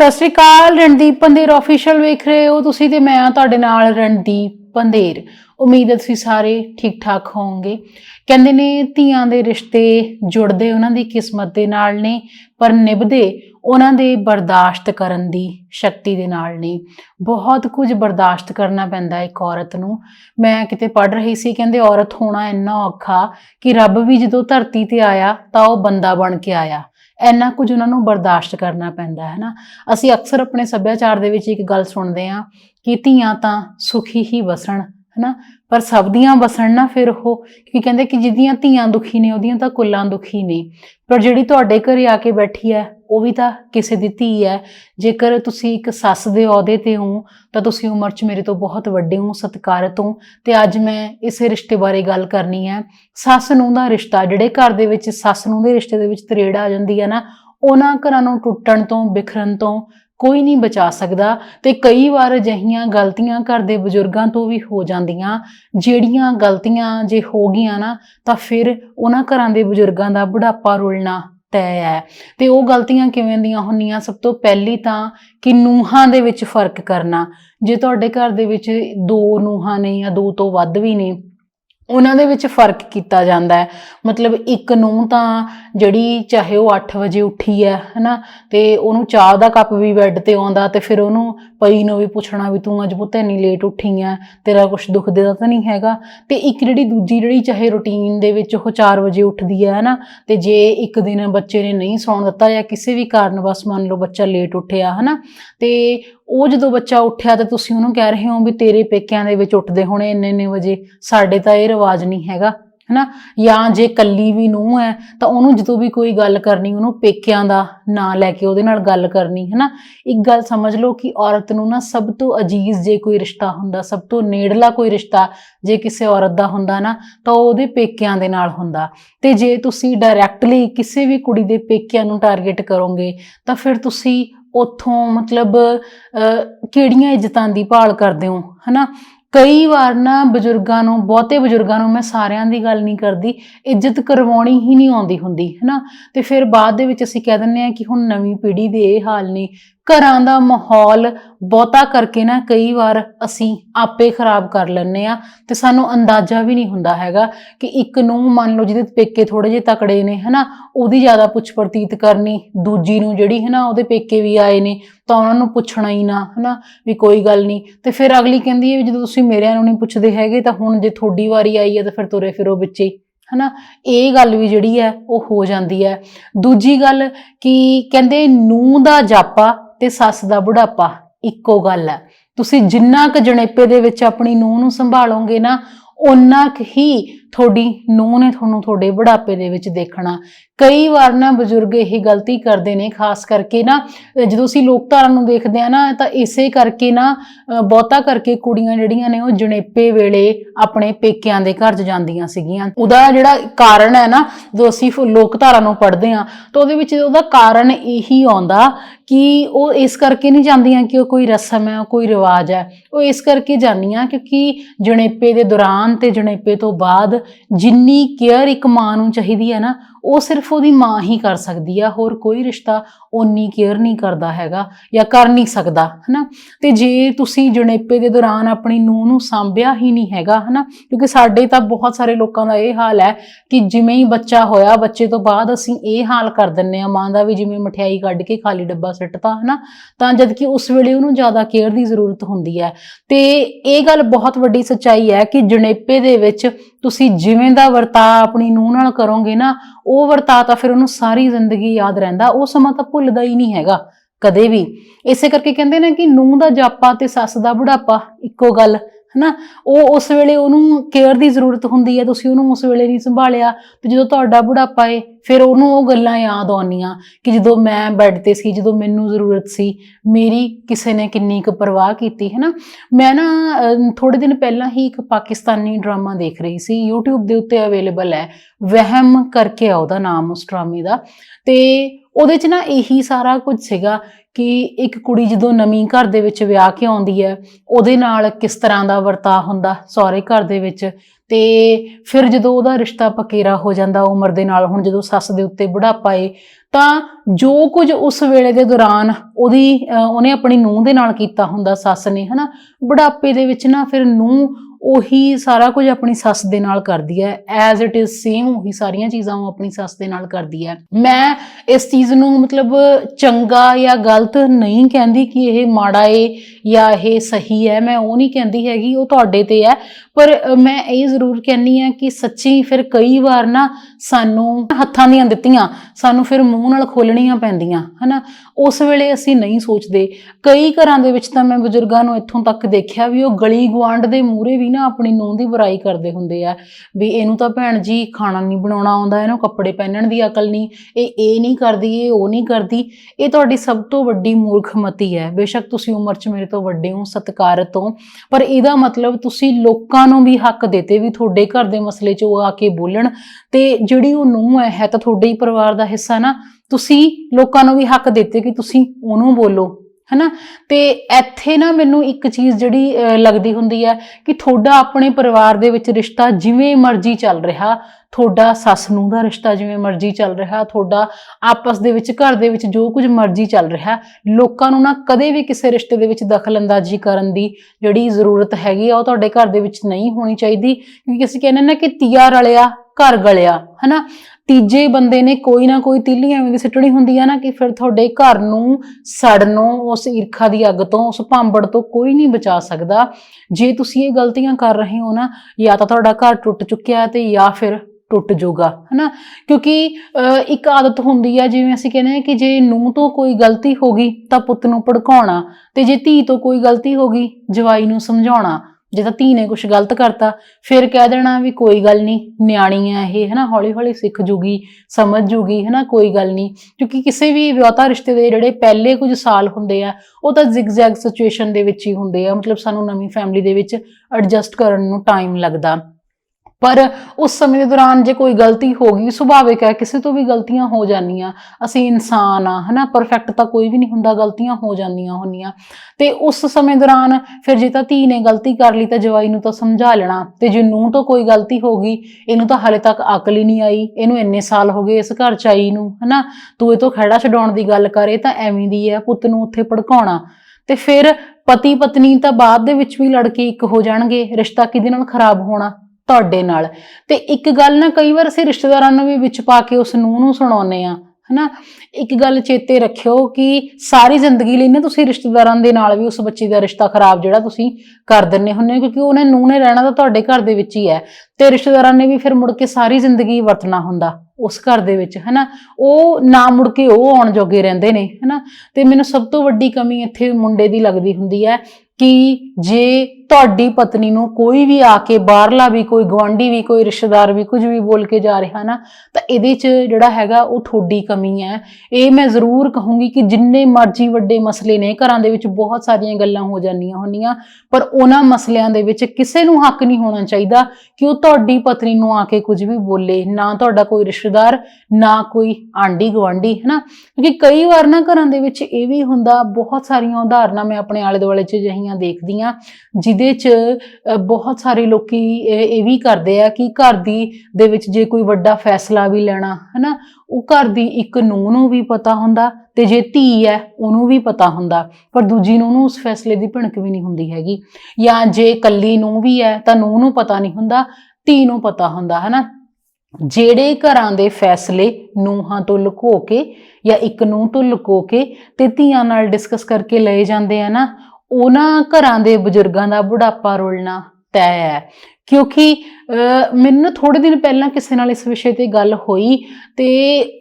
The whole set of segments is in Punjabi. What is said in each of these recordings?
ਸਤਿ ਸ਼੍ਰੀ ਅਕਾਲ, ਰਣਦੀਪ ਪੰਦੇਰ ਆਫੀਸ਼ੀਅਲ ਵੇਖ ਰਹੇ ਹੋ ਤੁਸੀਂ ਤੇ ਮੈਂ ਆ ਤੁਹਾਡੇ ਨਾਲ ਰਣਦੀਪ ਪੰਦੇਰ। ਉਮੀਦ ਹੈ ਤੁਸੀਂ ਸਾਰੇ ਠੀਕ ਠਾਕ ਹੋਵੋਗੇ। ਕਹਿੰਦੇ ਨੇ ਧੀਆਂ ਦੇ ਰਿਸ਼ਤੇ ਜੁੜਦੇ ਉਹਨਾਂ ਦੀ ਕਿਸਮਤ ਦੇ ਨਾਲ ਨੇ, ਪਰ ਨਿਭਦੇ ਉਹਨਾਂ ਦੇ ਬਰਦਾਸ਼ਤ ਕਰਨ ਦੀ ਸ਼ਕਤੀ ਦੇ ਨਾਲ ਨੇ। ਬਹੁਤ ਕੁਝ ਬਰਦਾਸ਼ਤ ਕਰਨਾ ਪੈਂਦਾ ਇੱਕ ਔਰਤ ਨੂੰ। ਮੈਂ ਕਿਤੇ ਪੜ੍ਹ ਰਹੀ ਸੀ, ਕਹਿੰਦੇ ਔਰਤ ਹੋਣਾ ਇੰਨਾ ਔਖਾ ਕਿ ਰੱਬ ਵੀ ਜਦੋਂ ਧਰਤੀ ਤੇ ਆਇਆ ਤਾਂ ਉਹ ਬੰਦਾ ਬਣ ਕੇ ਆਇਆ। ਇੰਨਾ ਕੁਝ ਉਹਨਾਂ ਨੂੰ ਬਰਦਾਸ਼ਤ ਕਰਨਾ ਪੈਂਦਾ ਹੈ ਨਾ। ਅਸੀਂ ਅਕਸਰ ਆਪਣੇ ਸੱਭਿਆਚਾਰ ਦੇ ਵਿੱਚ ਇੱਕ ਗੱਲ ਸੁਣਦੇ ਹਾਂ ਕਿ ਧੀਆਂ ਤਾਂ ਸੁਖੀ ਹੀ ਵਸਣ ਹਨਾ ਪਰ ਸਭ ਦੀਆਂ ਵਸਣ ਨਾ ਫਿਰ ਉਹ ਕਿ ਕਹਿੰਦੇ ਕਿ ਜਿਹਦੀਆਂ ਧੀਆਂ ਦੁਖੀ ਨੇ, ਉਹਦੀਆਂ ਤਾਂ ਕੁੱਲਾਂ ਦੁਖੀ ਨੇ। ਪਰ ਜਿਹੜੀ ਤੁਹਾਡੇ ਘਰੇ ਆ ਕੇ ਬੈਠੀ ਹੈ, ਉਹ ਵੀ ਤਾਂ ਕਿਸੇ ਦੀ ਧੀ ਹੈ। ਜੇਕਰ ਤੁਸੀਂ ਇੱਕ ਸੱਸ ਦੇ ਅਹੁਦੇ ਤੇ ਹੋ, ਤਾਂ ਤੁਸੀਂ ਉਮਰ 'ਚ ਮੇਰੇ ਤੋਂ ਬਹੁਤ ਵੱਡੇ ਹੋ ਸਤਿਕਾਰਤ ਹੋ ਤੇ ਅੱਜ ਮੈਂ ਇਸੇ ਰਿਸ਼ਤੇ ਬਾਰੇ ਗੱਲ ਕਰਨੀ ਹੈ। ਸੱਸ ਨੂੰ ਦਾ ਰਿਸ਼ਤਾ, ਜਿਹੜੇ ਘਰ ਦੇ ਵਿੱਚ ਸੱਸ ਨੂੰ ਦੇ ਰਿਸ਼ਤੇ ਦੇ ਵਿੱਚ ਤਰੇੜ ਆ ਜਾਂਦੀ ਹੈ ਨਾ, ਉਹਨਾਂ ਘਰਾਂ ਨੂੰ ਟੁੱਟਣ ਤੋਂ, ਬਿਖਰਨ ਤੋਂ ਕੋਈ ਨਹੀਂ ਬਚਾ ਸਕਦਾ ਤੇ ਕਈ ਵਾਰ ਅਜਿਹੀਆਂ ਗਲਤੀਆਂ ਘਰ ਦੇ ਬਜ਼ੁਰਗਾਂ ਤੋਂ ਵੀ ਹੋ ਜਾਂਦੀਆਂ। ਜਿਹੜੀਆਂ ਗਲਤੀਆਂ ਜੇ ਹੋ ਗਈਆਂ ਨਾ, ਤਾਂ ਫਿਰ ਉਹਨਾਂ ਘਰਾਂ ਦੇ ਬਜ਼ੁਰਗਾਂ ਦਾ ਬੁਢਾਪਾ ਰੁਲਣਾ ਤੈਅ ਹੈ। ਤੇ ਉਹ ਗਲਤੀਆਂ ਕਿਵੇਂ ਦੀਆਂ ਹੁੰਦੀਆਂ? ਸਭ ਤੋਂ ਪਹਿਲੀ ਤਾਂ ਕਿ ਨੂਹਾਂ ਦੇ ਵਿੱਚ ਫ਼ਰਕ ਕਰਨਾ। ਜੇ ਤੁਹਾਡੇ ਘਰ ਦੇ ਵਿੱਚ ਦੋ ਨੂਹਾਂ ਨੇ ਜਾਂ ਦੋ ਤੋਂ ਵੱਧ ਵੀ ਨੇ ਉਹਨਾਂ ਦੇ ਵਿੱਚ ਫ਼ਰਕ ਕੀਤਾ ਜਾਂਦਾ ਹੈ। ਮਤਲਬ ਇੱਕ ਨੂੰ ਤਾਂ ਜਿਹੜੀ ਚਾਹੇ ਉਹ 8 ਵਜੇ ਉੱਠੀ ਹੈ, ਹਨਾ, ਤੇ ਉਹਨੂੰ ਚਾਹ ਦਾ ਕੱਪ ਵੀ ਬੈੱਡ ਤੇ ਆਉਂਦਾ ਤੇ ਫਿਰ ਉਹਨੂੰ ਪਈ ਨੂੰ ਵੀ ਪੁੱਛਣਾ ਵੀ ਤੂੰ ਅੱਜ ਪੁੱਤ ਇੰਨੀ ਲੇਟ ਉੱਠੀ ਆ ਤੇਰਾ ਕੁਝ ਦੁੱਖ ਦਾ ਤਾਂ ਨਹੀਂ ਹੈਗਾ। ਤੇ ਇੱਕ ਜਿਹੜੀ ਦੂਜੀ ਜਿਹੜੀ ਚਾਹੇ ਰੁਟੀਨ ਦੇ ਵਿੱਚ ਉਹ 4 ਵਜੇ ਉੱਠਦੀ ਹੈ, ਹਨਾ, ਤੇ ਜੇ ਇੱਕ ਦਿਨ ਬੱਚੇ ਨੇ ਨਹੀਂ ਸੌਣ ਦਿੱਤਾ ਜਾਂ ਕਿਸੇ ਵੀ ਕਾਰਨ ਬਸ ਮੰਨ ਲਓ ਬੱਚਾ ਲੇਟ ਉੱਠਿਆ, ਹਨਾ, ਤੇ ਉਹ ਜਦੋਂ ਬੱਚਾ ਉੱਠਿਆ ਤਾਂ ਤੁਸੀਂ ਉਹਨੂੰ ਕਹਿ ਰਹੇ ਹੋ ਵੀ ਤੇਰੇ ਪੇਕਿਆਂ ਦੇ ਵਿੱਚ ਉੱਠਦੇ ਹੋਣੇ ਇੰਨੇ ਇੰਨੇ ਵਜੇ, ਸਾਡੇ ਤਾਂ ਇਹ ਰਿਵਾਜ ਨਹੀਂ ਹੈਗਾ, ਹਨਾ? ਜਾਂ ਜੇ ਕੱਲੀ ਵੀ ਨੂੰ ਹੈ, ਤਾਂ ਉਹਨੂੰ ਜਦੋਂ ਵੀ ਕੋਈ ਗੱਲ ਕਰਨੀ, ਉਹਨੂੰ ਪੇਕਿਆਂ ਦਾ ਨਾਂ ਲੈ ਕੇ ਉਹਦੇ ਨਾਲ ਗੱਲ ਕਰਨੀ, ਹਨਾ? ਇੱਕ ਗੱਲ ਸਮਝ ਲਓ ਕਿ ਔਰਤ ਨੂੰ ਨਾ ਸਭ ਤੋਂ ਅਜੀਜ਼ ਜੇ ਕੋਈ ਰਿਸ਼ਤਾ ਹੁੰਦਾ, ਸਭ ਤੋਂ ਨੇੜਲਾ ਕੋਈ ਰਿਸ਼ਤਾ ਜੇ ਕਿਸੇ ਔਰਤ ਦਾ ਹੁੰਦਾ ਨਾ, ਤਾਂ ਉਹ ਉਹਦੇ ਪੇਕਿਆਂ ਦੇ ਨਾਲ ਹੁੰਦਾ। ਤੇ ਜੇ ਤੁਸੀਂ ਡਾਇਰੈਕਟਲੀ ਕਿਸੇ ਵੀ ਕੁੜੀ ਦੇ ਪੇਕਿਆਂ ਨੂੰ ਟਾਰਗੇਟ ਕਰੋਗੇ, ਤਾਂ ਫਿਰ ਤੁਸੀਂ ਉਥੋਂ ਮਤਲਬ ਅਹ, ਕਿਹੜੀਆਂ ਇੱਜ਼ਤਾਂ ਦੀ ਭਾਲ ਕਰਦੇ ਹੋ? ਹਨਾ? ਕਈ ਵਾਰ ਨਾ ਬਜ਼ੁਰਗਾਂ ਨੂੰ ਬਹੁਤੇ ਬਜ਼ੁਰਗਾਂ ਨੂੰ ਮੈਂ ਸਾਰਿਆਂ ਦੀ ਗੱਲ ਨਹੀਂ ਕਰਦੀ ਇੱਜ਼ਤ ਕਰਵਾਉਣੀ ਹੀ ਨਹੀਂ ਆਉਂਦੀ ਹੁੰਦੀ ਹਨਾ? ਤੇ ਫਿਰ ਬਾਅਦ ਦੇ ਵਿੱਚ ਅਸੀਂ ਕਹਿ ਦਿੰਦੇ ਆ ਕਿ ਹੁਣ ਨਵੀਂ ਪੀੜ੍ਹੀ ਦੇ ਇਹ ਹਾਲ ਨੇ ਘਰਾਂ ਦਾ ਮਾਹੌਲ ਬਹੁਤਾ ਕਰਕੇ ਨਾ ਕਈ ਵਾਰ ਅਸੀਂ ਆਪੇ ਖਰਾਬ ਕਰ ਲੈਂਦੇ ਆ ਤੇ ਸਾਨੂੰ ਅੰਦਾਜ਼ਾ ਵੀ ਨਹੀਂ ਹੁੰਦਾ ਹੈਗਾ ਕਿ ਇੱਕ ਨੂੰ ਮੰਨ ਲਓ ਜਿਹਦੇ ਪੇਕੇ ਥੋੜੇ ਜਿਹੇ ਤਕੜੇ ਨੇ, ਹਨਾ, ਉਹਦੀ ਜ਼ਿਆਦਾ ਪੁੱਛ ਪਰਤੀਤ ਕਰਨੀ, ਦੂਜੀ ਨੂੰ ਜਿਹੜੀ, ਹਨਾ, ਉਹਦੇ ਪੇਕੇ ਵੀ ਆਏ ਨੇ ਤਾਂ ਉਹਨਾਂ ਨੂੰ ਪੁੱਛਣਾ ਹੀ ਨਾ, ਹਨਾ, ਵੀ ਕੋਈ ਗੱਲ ਨਹੀਂ। ਤੇ ਫਿਰ ਅਗਲੀ ਕਹਿੰਦੀ ਹੈ ਵੀ ਜਦੋਂ ਤੁਸੀਂ ਮੇਰਿਆਂ ਨੂੰ ਨਹੀਂ ਪੁੱਛਦੇ ਹੈਗੇ ਤਾਂ ਹੁਣ ਜੇ ਤੁਹਾਡੀ ਵਾਰੀ ਆਈ ਹੈ ਤਾਂ ਫਿਰ ਤੁਰੇ ਫਿਰੋ ਵਿੱਚ ਹੀ, ਹਨਾ। ਇਹ ਗੱਲ ਵੀ ਜਿਹੜੀ ਹੈ ਉਹ ਹੋ ਜਾਂਦੀ ਹੈ। ਦੂਜੀ ਗੱਲ ਕਿ ਕਹਿੰਦੇ ਨੂੰਹ ਦਾ ਜਾਪਾ ਤੇ ਸੱਸ ਦਾ ਬੁਢਾਪਾ ਇੱਕੋ ਗੱਲ ਹੈ। ਤੁਸੀਂ ਜਿੰਨਾ ਕੁ ਜਣੇਪੇ ਦੇ ਵਿੱਚ ਆਪਣੀ ਨੂੰਹ ਨੂੰ ਸੰਭਾਲੋਗੇ ਨਾ, ਓਨਾ ਕੁ ਹੀ ਤੁਹਾਡੀ ਨੂੰਹ ਨੇ ਤੁਹਾਨੂੰ ਤੁਹਾਡੇ ਬੁਢਾਪੇ ਦੇ ਵਿੱਚ ਦੇਖਣਾ। ਕਈ ਵਾਰ ਨਾ ਬਜ਼ੁਰਗ ਇਹ ਗਲਤੀ ਕਰਦੇ ਨੇ, ਖਾਸ ਕਰਕੇ ਨਾ ਜਦੋਂ ਅਸੀਂ ਲੋਕਧਾਰਾ ਨੂੰ ਦੇਖਦੇ ਆ ਨਾ, ਤਾਂ ਇਸੇ ਕਰਕੇ ਨਾ ਬਹੁਤਾ ਕਰਕੇ ਕੁੜੀਆਂ ਜਿਹੜੀਆਂ ਨੇ ਉਹ ਜਣੇਪੇ ਵੇਲੇ ਆਪਣੇ ਪੇਕਿਆਂ ਦੇ ਘਰ 'ਚ ਜਾਂਦੀਆਂ ਸੀਗੀਆਂ। ਉਹਦਾ ਜਿਹੜਾ ਕਾਰਨ ਹੈ ਨਾ, ਜਦੋਂ ਅਸੀਂ ਫ- ਲੋਕਧਾਰਾ ਨੂੰ ਪੜ੍ਹਦੇ ਆ, ਤਾਂ ਉਹਦੇ ਵਿੱਚ ਉਹਦਾ ਕਾਰਨ ਇਹੀ ਆਉਂਦਾ ਕਿ ਉਹ ਇਸ ਕਰਕੇ ਨਹੀਂ ਜਾਂਦੀਆਂ ਕਿ ਉਹ ਕੋਈ ਰਸਮ ਹੈ, ਕੋਈ ਰਿਵਾਜ ਹੈ। ਉਹ ਇਸ ਕਰਕੇ ਜਾਂਦੀਆਂ ਕਿਉਂਕਿ ਜਣੇਪੇ ਦੇ ਦੌਰਾਨ ਤੇ ਜਣੇਪੇ ਤੋਂ ਬਾਅਦ ਜਿੰਨੀ ਕੇਅਰ ਇੱਕ ਮਾਂ ਨੂੰ ਚਾਹੀਦੀ ਹੈ ਨਾ ਉਹ ਸਿਰਫ ਉਹਦੀ ਮਾਂ ਹੀ ਕਰ ਸਕਦੀ ਆ, ਹੋਰ ਕੋਈ ਰਿਸ਼ਤਾ ਓਨੀ ਕੇਅਰ ਨਹੀਂ ਕਰਦਾ ਹੈਗਾ ਜਾਂ ਕਰ ਨਹੀਂ ਸਕਦਾ, ਹਨਾ? ਤੇ ਜੇ ਤੁਸੀਂ ਜਣੇਪੇ ਦੇ ਦੌਰਾਨ ਆਪਣੀ ਨੂੰਹ ਨੂੰ ਸਾਂਭਿਆ ਹੀ ਨਹੀਂ ਹੈਗਾ, ਹਨਾ? ਕਿਉਂਕਿ ਸਾਡੇ ਤਾਂ ਬਹੁਤ ਸਾਰੇ ਲੋਕਾਂ ਦਾ ਇਹ ਹਾਲ ਹੈ ਕਿ ਜਿਵੇਂ ਹੀ ਬੱਚਾ ਹੋਇਆ, ਬੱਚੇ ਤੋਂ ਬਾਅਦ ਅਸੀਂ ਇਹ ਹਾਲ ਕਰ ਦਿੰਨੇ ਆ ਮਾਂ ਦਾ ਵੀ ਜਿਵੇਂ ਮਠਿਆਈ ਕੱਢ ਕੇ ਖਾਲੀ ਡੱਬਾ ਸਿੱਟਤਾ, ਹਨਾ? ਤਾਂ ਜਦ ਕਿ ਉਸ ਵੇਲੇ ਉਹਨੂੰ ਜ਼ਿਆਦਾ ਕੇਅਰ ਦੀ ਜ਼ਰੂਰਤ ਹੁੰਦੀ ਹੈ। ਤੇ ਇਹ ਗੱਲ ਬਹੁਤ ਵੱਡੀ ਸੱਚਾਈ ਹੈ ਕਿ ਜਣੇਪੇ ਦੇ ਵਿੱਚ ਤੁਸੀਂ ਜਿਵੇਂ ਦਾ ਵਰਤਾਅ ਆਪਣੀ ਨੂੰਹ ਨਾਲ ਕਰੋਗੇ ਨਾ ਉਹ ਵਰਤਾ ਤਾਂ ਫਿਰ ਉਹਨੂੰ ਸਾਰੀ ਜ਼ਿੰਦਗੀ ਯਾਦ ਰਹਿੰਦਾ, ਉਹ ਸਮਾਂ ਤਾਂ ਭੁੱਲਦਾ ਹੀ ਨਹੀਂ ਹੈਗਾ, ਕਦੇ ਵੀ। ਇਸੇ ਕਰਕੇ ਕਹਿੰਦੇ ਨੇ ਕਿ ਨੂੰਹ ਦਾ ਜਾਪਾ ਤੇ ਸੱਸ ਦਾ ਬੁਢਾਪਾ, ਇੱਕੋ ਗੱਲ। ਹਨਾ? ਉਹ ਉਸ ਵੇਲੇ ਉਹਨੂੰ ਕੇਅਰ ਦੀ ਜ਼ਰੂਰਤ ਹੁੰਦੀ ਹੈ, ਤੁਸੀਂ ਉਹਨੂੰ ਉਸ ਵੇਲੇ ਨਹੀਂ ਸੰਭਾਲਿਆ, ਤੇ ਜਦੋਂ ਤੁਹਾਡਾ ਬੁਢਾਪਾ ਏ, ਫਿਰ ਉਹਨੂੰ ਉਹ ਗੱਲਾਂ ਯਾਦ ਆਉਂਦੀਆਂ ਕਿ ਜਦੋਂ ਮੈਂ ਬੈੱਡ ਤੇ ਸੀ, ਜਦੋਂ ਮੈਨੂੰ ਜ਼ਰੂਰਤ ਸੀ, ਮੇਰੀ ਕਿਸੇ ਨੇ ਕਿੰਨੀ ਕੁ ਪਰਵਾਹ ਕੀਤੀ ਹੈ ਨਾ ਮੈਂ ਨਾ ਥੋੜੇ ਦਿਨ ਪਹਿਲਾਂ ਹੀ ਇੱਕ ਪਾਕਿਸਤਾਨੀ ਡਰਾਮਾ ਦੇਖ ਰਹੀ ਸੀ, YouTube ਦੇ ਉੱਤੇ ਅਵੇਲੇਬਲ ਹੈ, ਵਹਿਮ ਕਰਕੇ ਆ ਉਹਦਾ ਨਾਮ ਉਸ ਡਰਾਮੇ ਦਾ, ਤੇ ਉਹਦੇ 'ਚ ਨਾ ਇਹੀ ਸਾਰਾ ਕੁਝ ਸੀਗਾ ਕਿ ਇੱਕ ਕੁੜੀ ਜਦੋਂ ਨਵੀਂ ਘਰ ਦੇ ਵਿੱਚ ਵਿਆਹ ਕੇ ਆਉਂਦੀ ਹੈ, ਉਹਦੇ ਨਾਲ ਕਿਸ ਤਰ੍ਹਾਂ ਦਾ ਵਰਤਾਅ ਹੁੰਦਾ ਸਹੁਰੇ ਘਰ ਦੇ ਵਿੱਚ? ਤੇ ਫਿਰ ਜਦੋਂ ਉਹਦਾ ਰਿਸ਼ਤਾ ਪਕੇਰਾ ਹੋ ਜਾਂਦਾ ਉਮਰ ਦੇ ਨਾਲ, ਹੁਣ ਜਦੋਂ ਸੱਸ ਦੇ ਉੱਤੇ ਬੁਢਾਪਾ ਏ ਤਾਂ ਜੋ ਕੁਝ ਉਸ ਵੇਲੇ ਦੇ ਦੌਰਾਨ ਉਹਦੀ ਅਹ, ਉਹਨੇ ਆਪਣੀ ਨੂੰਹ ਦੇ ਨਾਲ ਕੀਤਾ ਹੁੰਦਾ ਸੱਸ ਨੇ ਹਨਾ? ਬੁਢਾਪੇ ਦੇ ਵਿੱਚ ਨਾ ਫਿਰ ਨੂੰਹ ਉਹੀ ਸਾਰਾ ਕੁਝ ਆਪਣੀ ਸੱਸ ਦੇ ਨਾਲ ਕਰਦੀ ਹੈ। ਐਜ਼ ਇਟ ਇਜ਼ ਸੇਮ ਉਹੀ ਸਾਰੀਆਂ ਚੀਜ਼ਾਂ ਉਹ ਆਪਣੀ ਸੱਸ ਦੇ ਨਾਲ ਕਰਦੀ ਹੈ। ਮੈਂ ਇਸ ਚੀਜ਼ ਨੂੰ ਮਤਲਬ ਚੰਗਾ ਜਾਂ ਗਲਤ ਨਹੀਂ ਕਹਿੰਦੀ ਕਿ ਇਹ ਮਾੜਾ ਏ ਜਾਂ ਇਹ ਸਹੀ ਹੈ। ਮੈਂ ਉਹ ਨਹੀਂ ਕਹਿੰਦੀ ਹੈਗੀ ਉਹ ਤੁਹਾਡੇ ਤੇ ਹੈ। ਪਰ ਮੈਂ ਇਹ ਜ਼ਰੂਰ ਕਹਿੰਨੀ ਆ ਕਿ ਸੱਚੀ ਫਿਰ ਕਈ ਵਾਰ ਨਾ ਸਾਨੂੰ ਹੱਥਾਂ ਦੀਆਂ ਦਿੱਤੀਆਂ ਸਾਨੂੰ ਫਿਰ ਮੂੰਹ ਨਾਲ ਖੋਲਣੀਆਂ ਪੈਂਦੀਆਂ, ਹਨਾ? ਉਸ ਵੇਲੇ ਅਸੀਂ ਨਹੀਂ ਸੋਚਦੇ। ਕਈ ਘਰਾਂ ਦੇ ਵਿੱਚ ਤਾਂ ਮੈਂ ਬਜ਼ੁਰਗਾਂ ਨੂੰ ਇੱਥੋਂ ਤੱਕ ਦੇਖਿਆ ਵੀ ਉਹ ਗਲੀ ਗੁਆਂਢ ਦੇ ਮੂਹਰੇ ਵੀ ਨਾ ਆਪਣੀ ਨੂੰਹ ਦੀ ਬੁਰਾਈ ਕਰਦੇ ਹੁੰਦੇ ਆ, ਵੀ ਇਹਨੂੰ ਤਾਂ ਭੈਣ ਜੀ ਖਾਣਾ ਨਹੀਂ ਬਣਾਉਣਾ ਆਉਂਦਾ, ਇਹਨੂੰ ਕੱਪੜੇ ਪਹਿਨਣ ਦੀ ਅਕਲ ਨਹੀਂ, ਇਹ ਇਹ ਨਹੀਂ ਕਰਦੀ, ਇਹ, ਉਹ ਨਹੀਂ ਕਰਦੀ। ਇਹ ਤੁਹਾਡੀ ਸਭ ਤੋਂ ਵੱਡੀ ਮੂਰਖਮਤੀ ਹੈ। ਬੇਸ਼ੱਕ ਤੁਸੀਂ ਉਮਰ 'ਚ ਮੇਰੇ ਤੋਂ ਵੱਡੇ ਹੋ ਸਤਿਕਾਰਤ ਹੋ ਪਰ ਇਹਦਾ ਮਤਲਬ ਤੁਸੀਂ ਲੋਕਾਂ ਨੂੰ ਵੀ ਹੱਕ ਦਿੱਤੇ ਵੀ ਤੁਹਾਡੇ ਘਰ ਦੇ ਮਸਲੇ 'ਚ ਉਹ ਆ ਕੇ ਬੋਲਣ ਤੇ ਜਿਹੜੀ ਉਹ ਨੂੰਹ ਹੈ ਹੈ ਤਾਂ ਤੁਹਾਡੇ ਹੀ ਪਰਿਵਾਰ ਦਾ ਹਿੱਸਾ ਨਾ ਤੁਸੀਂ ਲੋਕਾਂ ਨੂੰ ਵੀ ਹੱਕ ਦਿੱਤੇ ਕਿ ਤੁਸੀਂ ਉਹਨੂੰ ਬੋਲੋ, ਹਨਾ? ਤੇ ਇੱਥੇ ਨਾ ਮੈਨੂੰ ਇੱਕ ਚੀਜ਼ ਜਿਹੜੀ ਲੱਗਦੀ ਹੁੰਦੀ ਹੈ ਕਿ ਤੁਹਾਡਾ ਆਪਣੇ ਪਰਿਵਾਰ ਦੇ ਵਿੱਚ ਰਿਸ਼ਤਾ ਜਿਵੇਂ ਮਰਜ਼ੀ ਚੱਲ ਰਿਹਾ, ਤੁਹਾਡਾ ਸੱਸ ਨੂੰ ਦਾ ਰਿਸ਼ਤਾ ਜਿਵੇਂ ਮਰਜ਼ੀ ਚੱਲ ਰਿਹਾ, ਤੁਹਾਡਾ ਆਪਸ ਦੇ ਵਿੱਚ, ਘਰ ਦੇ ਵਿੱਚ ਜੋ ਕੁਝ ਮਰਜ਼ੀ ਚੱਲ ਰਿਹਾ, ਲੋਕਾਂ ਨੂੰ ਨਾ ਕਦੇ ਵੀ ਕਿਸੇ ਰਿਸ਼ਤੇ ਦੇ ਵਿੱਚ ਦਖਲ ਅੰਦਾਜ਼ੀ ਕਰਨ ਦੀ ਜਿਹੜੀ ਜ਼ਰੂਰਤ ਹੈਗੀ ਆ, ਉਹ ਤੁਹਾਡੇ ਘਰ ਦੇ ਵਿੱਚ ਨਹੀਂ ਹੋਣੀ ਚਾਹੀਦੀ, ਕਿਉਂਕਿ ਅਸੀਂ ਕਹਿੰਦੇ ਨਾ ਕਿ ਤੀਆ ਰਲਿਆ, ਘਰ ਗਲਿਆ, ਹਨਾ? ਤੀਜੇ ਬੰਦੇ ਨੇ ਕੋਈ ਨਾ ਕੋਈ ਤੀਲੀ ਐਵੇਂ ਦੀ ਸਿੱਟਣੀ ਹੁੰਦੀ ਆ ਨਾ ਕਿ ਫਿਰ ਤੁਹਾਡੇ ਘਰ ਨੂੰ ਸੜਨੋਂ ਉਸ ਈਰਖਾ ਦੀ ਅੱਗ ਤੋਂ ਉਸ ਭਾਂਬੜ ਤੋਂ ਕੋਈ ਨਹੀਂ ਬਚਾ ਸਕਦਾ। ਜੇ ਤੁਸੀਂ ਇਹ ਗਲਤੀਆਂ ਕਰ ਰਹੇ ਹੋ ਨਾ ਜਾਂ ਤਾਂ ਤੁਹਾਡਾ ਘਰ ਟੁੱਟ ਚੁੱਕਿਆ ਤੇ ਜਾਂ ਫਿਰ ਟੁੱਟ ਜਾਊਗਾ ਹਨਾ? ਕਿਉਂਕਿ ਅਹ, ਇੱਕ ਆਦਤ ਹੁੰਦੀ ਆ ਜਿਵੇਂ ਅਸੀਂ ਕਹਿੰਦੇ ਆ ਕਿ ਜੇ ਨੂੰਹ ਤੋਂ ਕੋਈ ਗਲਤੀ ਹੋ ਗਈ ਤਾਂ ਪੁੱਤ ਨੂੰ ਭੜਕਾਉਣਾ ਤੇ ਜੇ ਧੀ ਤੋਂ ਕੋਈ ਗਲਤੀ ਹੋ ਗਈ ਜਵਾਈ ਨੂੰ ਸਮਝਾਉਣਾ ਜੇ ਤਾਂ ਧੀ ਨੇ ਕੁਝ ਗਲਤ ਕਰਤਾ, ਫਿਰ ਕਹਿ ਦੇਣਾ ਵੀ ਕੋਈ ਗੱਲ ਨਹੀਂ, ਨਿਆਣੀ ਆ ਇਹ, ਹਨਾ ਹੌਲੀ ਹੌਲੀ ਸਿੱਖ ਜੂਗੀ, ਸਮਝ ਜੂਗੀ, ਹਨਾ, ਕੋਈ ਗੱਲ ਨਹੀਂ। ਕਿਉਂਕਿ ਕਿਸੇ ਵੀ ਵਿਆਹਤਾ ਰਿਸ਼ਤੇ ਦੇ ਜਿਹੜੇ ਪਹਿਲੇ ਕੁਝ ਸਾਲ ਹੁੰਦੇ ਆ, ਉਹ ਤਾਂ ਜ਼ਿਗਜ਼ੈਗ ਸਿਚੁਏਸ਼ਨ ਦੇ ਵਿੱਚ ਹੀ ਹੁੰਦੇ ਆ। ਮਤਲਬ ਸਾਨੂੰ ਨਵੀਂ ਫੈਮਿਲੀ ਦੇ ਵਿੱਚ ਐਡਜਸਟ ਕਰਨ ਨੂੰ ਟਾਈਮ ਲੱਗਦਾ। ਪਰ ਉਸ ਸਮੇਂ ਦੇ ਦੌਰਾਨ ਜੇ ਕੋਈ ਗਲਤੀ ਹੋ ਗਈ, ਸੁਭਾਵਿਕ ਹੈ ਕਿਸੇ ਤੋਂ ਵੀ ਗਲਤੀਆਂ ਹੋ ਜਾਂਦੀਆਂ। ਅਸੀਂ ਇਨਸਾਨ ਆ ਹਨਾ? ਪਰਫੈਕਟ ਤਾਂ ਕੋਈ ਵੀ ਨਹੀਂ ਹੁੰਦਾ, ਗਲਤੀਆਂ ਹੋ ਜਾਂਦੀਆਂ ਹੁੰਦੀਆਂ। ਤੇ ਉਸ ਸਮੇਂ ਦੌਰਾਨ ਫਿਰ ਜੇ ਤਾਂ ਧੀ ਨੇ ਗਲਤੀ ਕਰ ਲਈ ਤਾਂ ਜਵਾਈ ਨੂੰ ਤਾਂ ਸਮਝਾ ਲੈਣਾ। ਤੇ ਜੇ ਨੂੰਹ ਤੋਂ ਕੋਈ ਗਲਤੀ ਹੋ ਗਈ, ਇਹਨੂੰ ਤਾਂ ਹਾਲੇ ਤੱਕ ਅਕਲ ਹੀ ਨਹੀਂ ਆਈ। ਇਹਨੂੰ ਇੰਨੇ ਸਾਲ ਹੋ ਗਏ ਇਸ ਘਰ ਚ ਆਈ ਨੂੰ, ਹਨਾ? ਤੂੰ ਇਹ ਤੋਂ ਖੜਾ ਛਡਾਉਣ ਦੀ ਗੱਲ ਕਰੇ ਤਾਂ ਐਵੇਂ ਦੀ ਹੈ, ਪੁੱਤ ਨੂੰ ਉੱਥੇ ਭੜਕਾਉਣਾ। ਤੇ ਫਿਰ ਪਤੀ ਪਤਨੀ ਤਾਂ ਬਾਅਦ ਦੇ ਵਿੱਚ ਵੀ ਲੜ ਕੇ ਇੱਕ ਹੋ ਜਾਣਗੇ, ਰਿਸ਼ਤਾ ਕਿਹਦੇ ਨਾਲ ਖਰਾਬ ਹੋਣਾ? ਤੁਹਾਡੇ ਨਾਲ। ਤੇ ਇੱਕ ਗੱਲ ਨਾ ਕਈ ਵਾਰ ਅਸੀਂ ਰਿਸ਼ਤੇਦਾਰਾਂ ਨੂੰ ਵੀ ਵਿੱਚ ਪਾ ਕੇ ਉਸ ਨੂੰ ਨੂੰ ਸੁਣਾਉਂਦੇ ਆ ਹਨਾ? ਇੱਕ ਗੱਲ ਚੇਤੇ ਰੱਖਿਓ ਕਿ ਸਾਰੀ ਜ਼ਿੰਦਗੀ ਲਈ ਨਾ ਤੁਸੀਂ ਰਿਸ਼ਤੇਦਾਰਾਂ ਦੇ ਨਾਲ ਵੀ ਉਸ ਬੱਚੀ ਦਾ ਰਿਸ਼ਤਾ ਖਰਾਬ ਜਿਹੜਾ ਤੁਸੀਂ ਕਰ ਦਿੰਨੇ ਹੁੰਨੇ ਹੋ, ਕਿਉਂਕਿ ਉਹਨੇ ਨੂੰ ਨੇ ਰਹਿਣਾ ਤਾਂ ਤੁਹਾਡੇ ਘਰ ਦੇ ਵਿੱਚ ਹੀ ਹੈ। ਤੇ ਰਿਸ਼ਤੇਦਾਰਾਂ ਨੇ ਵੀ ਫਿਰ ਮੁੜ ਕੇ ਸਾਰੀ ਜ਼ਿੰਦਗੀ ਵਰਤਣਾ ਹੁੰਦਾ ਉਸ ਘਰ ਦੇ ਵਿੱਚ, ਹਨਾ? ਉਹ ਨਾ ਮੁੜ ਕੇ ਉਹ ਆਉਣ ਜੋਗੇ ਰਹਿੰਦੇ ਨੇ, ਹਨਾ? ਤੇ ਮੈਨੂੰ ਸਭ ਤੋਂ ਵੱਡੀ ਕਮੀ ਇੱਥੇ ਮੁੰਡੇ ਦੀ ਲੱਗਦੀ ਹੁੰਦੀ ਹੈ ਕਿ ਜੇ ਤੁਹਾਡੀ ਪਤਨੀ ਨੂੰ ਕੋਈ ਵੀ ਆ ਕੇ ਬਾਹਰਲਾ ਵੀ, ਕੋਈ ਗਵਾਂਢੀ ਵੀ, ਕੋਈ ਰਿਸ਼ਤੇਦਾਰ ਵੀ ਕੁਝ ਵੀ ਬੋਲ ਕੇ ਜਾ ਰਿਹਾ ਨਾ, ਤਾਂ ਇਹਦੇ 'ਚ ਜਿਹੜਾ ਹੈਗਾ ਉਹ ਤੁਹਾਡੀ ਕਮੀ ਹੈ। ਇਹ ਮੈਂ ਜ਼ਰੂਰ ਕਹੂੰਗੀ ਕਿ ਜਿੰਨੇ ਮਰਜ਼ੀ ਵੱਡੇ ਮਸਲੇ ਨੇ, ਘਰਾਂ ਦੇ ਵਿੱਚ ਬਹੁਤ ਸਾਰੀਆਂ ਗੱਲਾਂ ਹੋ ਜਾਂਦੀਆਂ ਹੁੰਦੀਆਂ, ਪਰ ਉਹਨਾਂ ਮਸਲਿਆਂ ਦੇ ਵਿੱਚ ਕਿਸੇ ਨੂੰ ਹੱਕ ਨਹੀਂ ਹੋਣਾ ਚਾਹੀਦਾ ਕਿ ਉਹ ਤੁਹਾਡੀ ਪਤਨੀ ਨੂੰ ਆ ਕੇ ਕੁਝ ਵੀ ਬੋਲੇ। ਨਾ ਤੁਹਾਡਾ ਕੋਈ ਰਿਸ਼ਤੇਦਾਰ, ਨਾ ਕੋਈ ਆਂਢੀ ਗਵਾਂਢੀ ਨਾ ਕਿਉਂਕਿ ਕਈ ਵਾਰ ਨਾ ਘਰਾਂ ਦੇ ਵਿੱਚ ਇਹ ਵੀ ਹੁੰਦਾ, ਬਹੁਤ ਸਾਰੀਆਂ ਉਦਾਹਰਨਾਂ ਮੈਂ ਆਪਣੇ ਆਲੇ ਦੁਆਲੇ 'ਚ ਜਹੀਆਂ ਦੇਖਦੀ ਆ ਜਿਹਦੇ 'ਚ ਬਹੁਤ ਸਾਰੇ ਲੋਕੀ ਇਹ ਵੀ ਕਰਦੇ ਆ ਕਿ ਘਰ ਦੀ, ਦੇ ਵਿੱਚ ਜੇ ਕੋਈ ਵੱਡਾ ਫੈਸਲਾ ਵੀ ਲੈਣਾ, ਹਨਾ, ਉਹ ਘਰ ਦੀ ਇੱਕ ਨੂੰਹ ਨੂੰ ਵੀ ਪਤਾ ਹੁੰਦਾ ਤੇ ਜੇ ਧੀ ਹੈ, ਉਹਨੂੰ ਵੀ ਪਤਾ ਹੁੰਦਾ, ਪਰ ਦੂਜੀ ਨੂੰਹ ਨੂੰ ਉਸ ਫੈਸਲੇ ਦੀ ਭਿਣਕ ਵੀ ਨਹੀਂ ਹੁੰਦੀ ਹੈਗੀ। ਜਾਂ ਜੇ ਕੱਲੀ ਨੂੰਹ ਵੀ ਹੈ, ਤਾਂ ਨੂੰਹ ਨੂੰ ਪਤਾ ਨਹੀਂ ਹੁੰਦਾ, ਧੀ ਨੂੰ ਪਤਾ ਹੁੰਦਾ, ਹਨਾ। ਜਿਹੜੇ ਘਰਾਂ ਦੇ ਫੈਸਲੇ ਨੂੰਹਾਂ ਤੋਂ ਲੁਕੋ ਕੇ ਜਾਂ ਇੱਕ ਨੂੰਹ ਤੋਂ ਲੁਕੋ ਕੇ ਤੇ ਧੀਆਂ ਨਾਲ ਡਿਸਕਸ ਕਰਕੇ ਲਏ ਜਾਂਦੇ ਆ ਨਾ ਉਹਨਾਂ ਘਰਾਂ ਦੇ ਬਜ਼ੁਰਗਾਂ ਦਾ ਬੁਢਾਪਾ ਰੋਲਣਾ ਤੈਅ ਹੈ। ਕਿਉਂਕਿ ਮੈਨੂੰ ਨਾ ਥੋੜੇ ਦਿਨ ਪਹਿਲਾਂ ਕਿਸੇ ਨਾਲ ਇਸ ਵਿਸ਼ੇ ਤੇ ਗੱਲ ਹੋਈ ਤੇ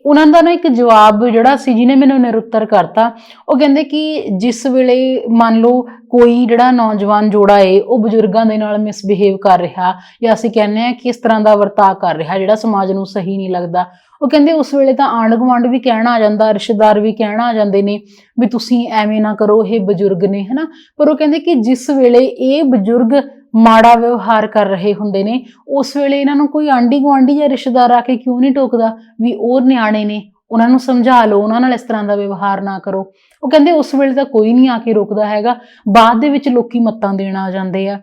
ਉਹਨਾਂ ਦਾ ਨਾ ਇੱਕ ਜਵਾਬ ਜਿਹੜਾ ਸੀ, ਜਿਹਨੇ ਮੈਨੂੰ ਨਿਰੁੱਤਰ ਕਰਤਾ, ਉਹ ਕਹਿੰਦੇ ਕਿ ਜਿਸ ਵੇਲੇ ਮੰਨ ਲਓ ਕੋਈ ਜਿਹੜਾ ਨੌਜਵਾਨ ਜੋੜਾ ਏ, ਉਹ ਬਜ਼ੁਰਗਾਂ ਦੇ ਨਾਲ ਮਿਸਬਿਹੇਵ ਕਰ ਰਿਹਾ ਜਾਂ ਅਸੀਂ ਕਹਿੰਦੇ ਆ ਕਿ ਇਸ ਤਰ੍ਹਾਂ ਦਾ ਵਰਤਾਅ ਕਰ ਰਿਹਾ, ਜਿਹੜਾ ਸਮਾਜ ਨੂੰ ਸਹੀ ਨਹੀਂ ਲੱਗਦਾ, ਉਹ ਕਹਿੰਦੇ ਉਸ ਵੇਲੇ ਤਾਂ ਆਂਢ ਗੁਆਂਢ ਵੀ ਕਹਿਣਾ ਆ ਜਾਂਦਾ, ਰਿਸ਼ਤੇਦਾਰ ਵੀ ਕਹਿਣਾ ਆ ਜਾਂਦੇ ਨੇ ਵੀ ਤੁਸੀਂ ਐਵੇਂ ਨਾ ਕਰੋ, ਇਹ ਬਜ਼ੁਰਗ ਨੇ, ਹਨਾ? ਪਰ ਉਹ ਕਹਿੰਦੇ ਕਿ ਜਿਸ ਵੇਲੇ ਇਹ ਬਜ਼ੁਰਗ ਮਾੜਾ ਵਿਵਹਾਰ ਕਰ ਰਹੇ ਹੁੰਦੇ ਨੇ। ਉਸ ਵੇਲੇ ਇਹਨਾਂ ਨੂੰ ਕੋਈ ਆਂਢੀ ਗੁਆਂਢੀ ਜਾਂ ਰਿਸ਼ਤੇਦਾਰ ਆ ਕੇ ਕਿਉਂ ਨਹੀਂ ਟੋਕਦਾ ਵੀ ਉਹ ਨਿਆਣੇ ਨੇ, ਉਹਨਾਂ ਨੂੰ ਸਮਝਾ ਲਓ, ਉਹਨਾਂ ਨਾਲ ਇਸ ਤਰ੍ਹਾਂ ਦਾ ਵਿਵਹਾਰ ਨਾ ਕਰੋ। ਉਹ ਕਹਿੰਦੇ ਉਸ ਵੇਲੇ ਤਾਂ ਕੋਈ ਨਹੀਂ ਆ ਕੇ ਰੋਕਦਾ ਹੈਗਾ, ਬਾਅਦ ਦੇ ਵਿੱਚ ਲੋਕੀ ਮੱਤਾਂ ਦੇਣ ਆ ਜਾਂਦੇ ਆ।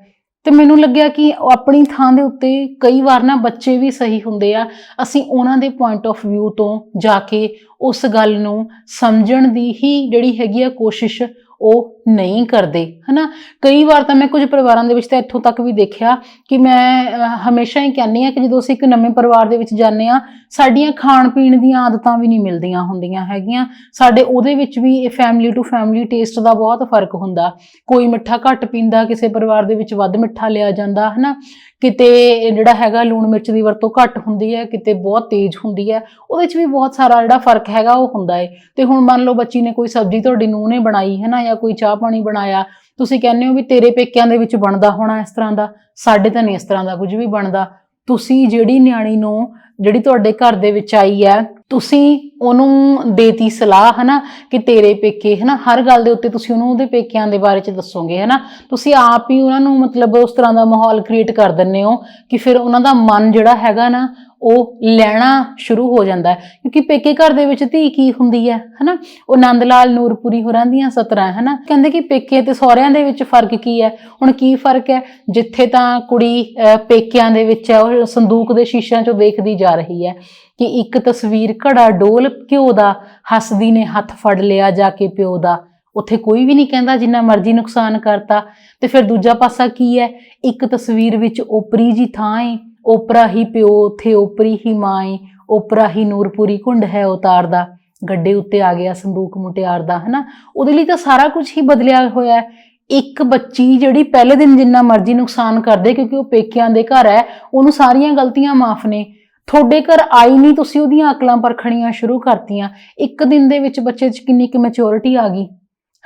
ਤੇ ਮੈਨੂੰ ਲੱਗਿਆ ਕਿ ਆਪਣੀ ਥਾਂ ਦੇ ਉੱਤੇ ਕਈ ਵਾਰ ਨਾ ਬੱਚੇ ਵੀ ਸਹੀ ਹੁੰਦੇ ਆ। ਅਸੀਂ ਉਹਨਾਂ ਦੇ ਪੁਆਇੰਟ ਆਫ View ਤੋਂ ਜਾ ਕੇ ਉਸ ਗੱਲ ਨੂੰ ਸਮਝਣ ਦੀ ਹੀ ਜਿਹੜੀ ਹੈਗੀ ਆ ਕੋਸ਼ਿਸ਼, ਉਹ ਨਹੀਂ ਕਰਦੇ, ਹਨਾ? ਕਈ ਵਾਰ ਤਾਂ ਮੈਂ ਕੁਝ ਪਰਿਵਾਰਾਂ ਦੇ ਵਿੱਚ ਤਾਂ ਇੱਥੋਂ ਤੱਕ ਵੀ ਦੇਖਿਆ ਕਿ ਮੈਂ ਹਮੇਸ਼ਾ ਹੀ ਕਹਿੰਦੀ ਆ ਕਿ ਜਦੋਂ ਅਸੀਂ ਇੱਕ ਨਵੇਂ ਪਰਿਵਾਰ ਦੇ ਵਿੱਚ ਜਾਂਦੇ ਆ ਸਾਡੀਆਂ ਖਾਣ ਪੀਣ ਦੀਆਂ ਆਦਤਾਂ ਵੀ ਨਹੀਂ ਮਿਲਦੀਆਂ ਹੁੰਦੀਆਂ ਹੈਗੀਆਂ। ਸਾਡੇ ਉਹਦੇ ਵਿੱਚ ਵੀ ਇਹ ਫੈਮਿਲੀ ਟੂ ਫੈਮਿਲੀ ਟੇਸਟ ਦਾ ਬਹੁਤ ਫ਼ਰਕ ਹੁੰਦਾ। ਕੋਈ ਮਿੱਠਾ ਘੱਟ ਪੀਂਦਾ, ਕਿਸੇ ਪਰਿਵਾਰ ਦੇ ਵਿੱਚ ਵੱਧ ਮਿੱਠਾ ਲਿਆ ਜਾਂਦਾ, ਹਨਾ? ਕਿਤੇ ਜਿਹੜਾ ਹੈਗਾ ਲੂਣ ਮਿਰਚ ਦੀ ਵਰਤੋਂ ਘੱਟ ਹੁੰਦੀ ਹੈ, ਕਿਤੇ ਬਹੁਤ ਤੇਜ਼ ਹੁੰਦੀ ਹੈ। ਉਹਦੇ 'ਚ ਵੀ ਬਹੁਤ ਸਾਰਾ ਜਿਹੜਾ ਫ਼ਰਕ ਹੈਗਾ, ਉਹ ਹੁੰਦਾ ਏ। ਤੇ ਹੁਣ ਮੰਨ ਲਓ ਬੱਚੀ ਨੇ ਕੋਈ ਸਬਜ਼ੀ ਤੁਹਾਡੀ ਨੂੰਹ ਨੇ ਬਣਾਈ ਹੈ ਨਾ ਜਾਂ ਕੋਈ ਚਾਹ ਪਾਣੀ ਬਣਾਇਆ। ਤੁਸੀਂ ਕਹਿੰਦੇ ਹੋ ਵੀ ਤੇਰੇ ਪੇਕਿਆਂ ਦੇ ਵਿੱਚ ਬਣਦਾ ਹੋਣਾ ਇਸ ਤਰ੍ਹਾਂ ਦਾ। ਸਾਡੇ ਤਾਂ ਨਹੀਂ ਇਸ ਤਰ੍ਹਾਂ ਦਾ ਕੁਝ ਵੀ ਬਣਦਾ। ਤੁਸੀਂ ਜਿਹੜੀ ਨਿਆਣੀ ਨੂੰ ਜਿਹੜੀ ਤੁਹਾਡੇ ਘਰ ਦੇ ਵਿੱਚ ਆਈ ਹੈ ਤੁਸੀਂ ਉਹਨੂੰ ਦੇਤੀ ਸਲਾਹ ਹਨਾ ਕਿ ਤੇਰੇ ਪੇਕੇ ਹਨਾ ਹਰ ਗੱਲ ਦੇ ਉੱਤੇ ਤੁਸੀਂ ਉਹਨੂੰ ਉਹਦੇ ਪੇਕਿਆਂ ਦੇ ਬਾਰੇ ਚ ਦੱਸੋਗੇ ਹਨਾ। ਤੁਸੀਂ ਆਪ ਹੀ ਉਹਨਾਂ ਨੂੰ ਮਤਲਬ ਉਸ ਤਰ੍ਹਾਂ ਦਾ ਮਾਹੌਲ ਕ੍ਰੀਏਟ ਕਰ ਦਿੰਦੇ ਹੋ ਕਿ ਫਿਰ ਉਹਨਾਂ ਦਾ ਮਨ ਜਿਹੜਾ ਹੈਗਾ ਨਾ ਉਹ ਲੈਣਾ ਸ਼ੁਰੂ ਹੋ ਜਾਂਦਾ ਹੈ। ਕਿਉਂਕਿ ਪੇਕੇ ਘਰ ਦੇ ਵਿੱਚ ਧੀ ਕੀ ਹੁੰਦੀ ਹੈ ਹਨਾ। ਉਹ ਨੰਦ ਲਾਲ ਨੂਰਪੁਰੀ ਹੋਰਾਂ ਦੀਆਂ ਸਤਰਾਂ ਹਨਾ। ਕਹਿੰਦੇ ਕਿ ਪੇਕੇ ਤੇ ਸਹੁਰਿਆਂ ਦੇ ਵਿੱਚ ਫ਼ਰਕ ਕੀ ਹੈ? ਹੁਣ ਕੀ ਫ਼ਰਕ ਹੈ? ਜਿੱਥੇ ਤਾਂ ਕੁੜੀ ਅਹ, ਪੇਕਿਆਂ ਦੇ ਵਿੱਚ ਹੈ ਉਹ ਸੰਦੂਕ ਦੇ ਸ਼ੀਸ਼ਿਆਂ ਚੋਂ ਦੇਖਦੀ ਜਾ ਰਹੀ ਹੈ ਕਿ ਇੱਕ ਤਸਵੀਰ ਘੜਾ ਡੋਲ ਘਿਓ ਦਾ, ਹੱਸਦੀ ਨੇ ਹੱਥ ਫੜ ਲਿਆ ਜਾ ਕੇ ਪਿਓ ਦਾ। ਉੱਥੇ ਕੋਈ ਵੀ ਨਹੀਂ ਕਹਿੰਦਾ ਜਿੰਨਾ ਮਰਜ਼ੀ ਨੁਕਸਾਨ ਕਰਤਾ। ਤੇ ਫਿਰ ਦੂਜਾ ਪਾਸਾ ਕੀ ਹੈ? ਇੱਕ ਤਸਵੀਰ ਵਿੱਚ ਓਪਰੀ ਜੀ ਥਾਂ ਏ, ਓਪਰਾ ਹੀ ਪਿਓ, ਉੱਥੇ ਓਪਰੀ ਹੀ ਮਾਂ ਏ, ਓਪਰਾ ਹੀ ਨੂਰਪੁਰੀ ਕੁੰਡ ਹੈ ਉਤਾਰਦਾ ਗੱਡੇ ਉੱਤੇ ਆ ਗਿਆ ਸੰਦੂਕ ਮੁਟਿਆਰ ਦਾ, ਹਨਾ? ਉਹਦੇ ਲਈ ਤਾਂ ਸਾਰਾ ਕੁਝ ਹੀ ਬਦਲਿਆ ਹੋਇਆ ਹੈ। ਇੱਕ ਬੱਚੀ ਜਿਹੜੀ ਪਹਿਲੇ ਦਿਨ ਜਿੰਨਾ ਮਰਜ਼ੀ ਨੁਕਸਾਨ ਕਰਦੇ, ਕਿਉਂਕਿ ਉਹ ਪੇਕਿਆਂ ਦੇ ਘਰ ਹੈ, ਉਹਨੂੰ ਸਾਰੀਆਂ ਗਲਤੀਆਂ ਮਾਫ ਨੇ। ਤੁਹਾਡੇ ਘਰ ਆਈ ਨਹੀਂ, ਤੁਸੀਂ ਉਹਦੀਆਂ ਅਕਲਾਂ ਪਰਖਣੀਆਂ ਸ਼ੁਰੂ ਕਰਤੀਆਂ। ਇੱਕ ਦਿਨ ਦੇ ਵਿੱਚ ਬੱਚੇ 'ਚ ਕਿੰਨੀ ਕੁ ਮੈਚੁਰਿਟੀ ਆ ਗਈ।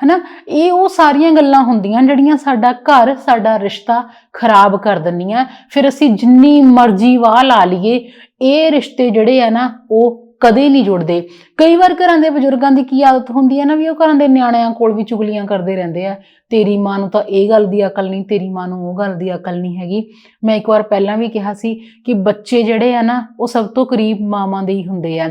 ਹਨਾ? ਇਹ ਉਹ ਸਾਰੀਆਂ ਗੱਲਾਂ ਹੁੰਦੀਆਂ ਜਿਹੜੀਆਂ ਸਾਡਾ ਘਰ, ਸਾਡਾ ਰਿਸ਼ਤਾ ਖਰਾਬ ਕਰ ਦਿੰਦੀਆਂ। ਫਿਰ ਅਸੀਂ ਜਿੰਨੀ ਮਰਜ਼ੀ ਵਾਹ ਲਾ ਲਈਏ, ਇਹ ਰਿਸ਼ਤੇ ਜਿਹੜੇ ਆ ਨਾ, ਉਹ ਕਦੇ ਨਹੀਂ ਜੁੜਦੇ। ਕਈ ਵਾਰ ਘਰਾਂ ਦੇ ਬਜ਼ੁਰਗਾਂ ਦੀ ਕੀ ਆਦਤ ਹੁੰਦੀ ਹੈ ਨਾ ਵੀ ਉਹ ਘਰਾਂ ਦੇ ਨਿਆਣਿਆਂ ਕੋਲ ਵੀ ਚੁਗਲੀਆਂ ਕਰਦੇ ਰਹਿੰਦੇ ਆ। ਤੇਰੀ ਮਾਂ ਨੂੰ ਤਾਂ ਇਹ ਗੱਲ ਦੀ ਅਕਲ ਨਹੀਂ, ਤੇਰੀ ਮਾਂ ਨੂੰ ਉਹ ਗੱਲ ਦੀ ਅਕਲ ਨਹੀਂ ਹੈਗੀ। ਮੈਂ ਇੱਕ ਵਾਰ ਪਹਿਲਾਂ ਵੀ ਕਿਹਾ ਸੀ ਕਿ ਬੱਚੇ ਜਿਹੜੇ ਆ ਨਾ, ਉਹ ਸਭ ਤੋਂ ਕਰੀਬ ਮਾਵਾਂ ਦੇ ਹੀ ਹੁੰਦੇ ਆ।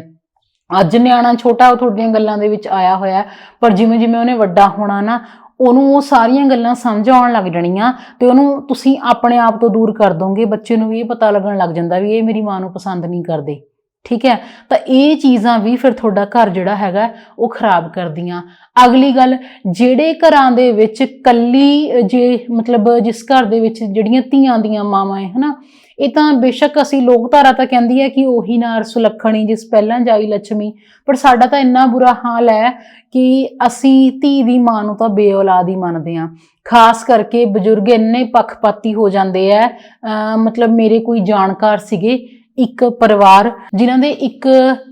ਅੱਜ ਨਿਆਣਾ ਛੋਟਾ, ਉਹ ਤੁਹਾਡੀਆਂ ਗੱਲਾਂ ਦੇ ਵਿੱਚ ਆਇਆ ਹੋਇਆ ਪਰ ਜਿਵੇਂ ਜਿਵੇਂ ਉਹਨੇ ਵੱਡਾ ਹੋਣਾ ਨਾ, ਉਹਨੂੰ ਉਹ ਸਾਰੀਆਂ ਗੱਲਾਂ ਸਮਝ ਆਉਣ ਲੱਗ ਜਾਣੀਆਂ ਤੇ ਉਹਨੂੰ ਤੁਸੀਂ ਆਪਣੇ ਆਪ ਤੋਂ ਦੂਰ ਕਰ ਦੋਗੇ। ਬੱਚੇ ਨੂੰ ਵੀ ਇਹ ਪਤਾ ਲੱਗਣ ਲੱਗ ਜਾਂਦਾ ਵੀ ਇਹ ਮੇਰੀ ਮਾਂ ਨੂੰ ਪਸੰਦ ਨਹੀਂ ਕਰਦੇ। ਠੀਕ ਹੈ? ਤਾਂ ਇਹ ਚੀਜ਼ਾਂ ਵੀ ਫਿਰ ਤੁਹਾਡਾ ਘਰ ਜਿਹੜਾ ਹੈਗਾ, ਉਹ ਖਰਾਬ ਕਰਦੀਆਂ। ਅਗਲੀ ਗੱਲ, ਜਿਹੜੇ ਘਰਾਂ ਦੇ ਵਿੱਚ ਕੱਲੀ ਜੇ ਮਤਲਬ ਜਿਸ ਘਰ ਦੇ ਵਿੱਚ ਜਿਹੜੀਆਂ ਧੀਆਂ ਦੀਆਂ ਮਾਵਾਂ ਹੈ, ਹਨਾ, ਇਹ ਤਾਂ ਬੇਸ਼ੱਕ ਅਸੀਂ ਲੋਕਧਾਰਾ ਤਾਂ ਕਹਿੰਦੀ ਹੈ ਕਿ ਉਹੀ ਨਾਰ ਸੁਲੱਖਣੀ ਜਿਸ ਪਹਿਲਾਂ ਜਾਈ ਲక్ష్ਮੀ ਪਰ ਸਾਡਾ ਤਾਂ ਇੰਨਾ ਬੁਰਾ ਹਾਲ ਹੈ ਕਿ ਅਸੀਂ ਧੀ ਦੀ ਮਾਂ ਨੂੰ ਤਾਂ ਬੇਔਲਾਦ ਹੀ ਮੰਨਦੇ ਹਾਂ। ਖਾਸ ਕਰਕੇ ਬਜ਼ੁਰਗ ਇੰਨੇ ਪੱਖਪਾਤੀ ਹੋ ਜਾਂਦੇ ਆ ਮਤਲਬ ਮੇਰੇ ਕੋਈ ਜਾਣਕਾਰ ਸੀਗੇ ਇੱਕ ਪਰਿਵਾਰ ਜਿਨ੍ਹਾਂ ਦੇ ਇੱਕ